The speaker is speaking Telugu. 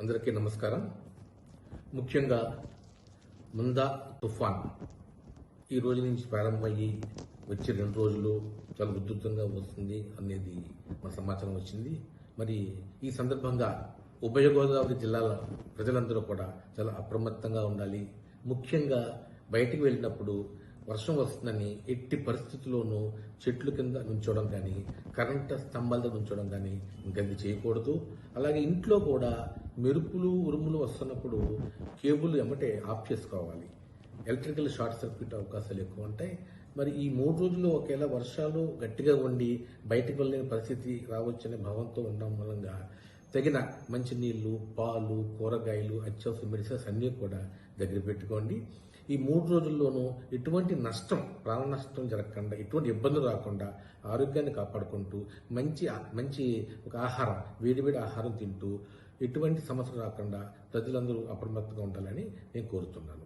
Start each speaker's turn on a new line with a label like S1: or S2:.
S1: అందరికీ నమస్కారం. ముఖ్యంగా ముందా తుఫాన్ ఈ రోజు నుంచి ప్రారంభమయ్యి వచ్చే రెండు రోజులు చాలా ఉధృతంగా వస్తుంది అనేది మన సమాచారం వచ్చింది. మరి ఈ సందర్భంగా ఉభయ గోదావరి జిల్లాల ప్రజలందరూ కూడా చాలా అప్రమత్తంగా ఉండాలి. ముఖ్యంగా బయటికి వెళ్ళినప్పుడు వర్షం వస్తుందని ఎట్టి పరిస్థితుల్లోనూ చెట్లు కింద నుంచోవడం కానీ కరెంటు స్తంభాలతో దగ్గర కానీ ఇంకది చేయకూడదు. అలాగే ఇంట్లో కూడా మెరుపులు ఉరుములు వస్తున్నప్పుడు కేబుల్ ఎమ్మటే ఆఫ్ చేసుకోవాలి. ఎలక్ట్రికల్ షార్ట్ సర్క్యూట్ అవకాశాలు ఎక్కువ ఉంటాయి. మరి ఈ మూడు రోజులు ఒకేలా వర్షాలు గట్టిగా ఉండి బయటకు వెళ్ళలేని పరిస్థితి రావచ్చనే భావంతో ఉండడం మూలంగా తగిన మంచినీళ్ళు పాలు కూరగాయలు అత్యవసర మెడిసిన్స్ అన్నీ కూడా దగ్గర పెట్టుకోండి. ఈ మూడు రోజుల్లోనూ ఎటువంటి నష్టం ప్రాణ నష్టం జరగకుండా ఎటువంటి ఇబ్బందులు రాకుండా ఆరోగ్యాన్ని కాపాడుకుంటూ మంచి మంచి ఒక ఆహారం వేడివేడి ఆహారం తింటూ ఎటువంటి సమస్యలు రాకుండా ప్రజలందరూ అప్రమత్తంగా ఉండాలని నేను కోరుతున్నాను.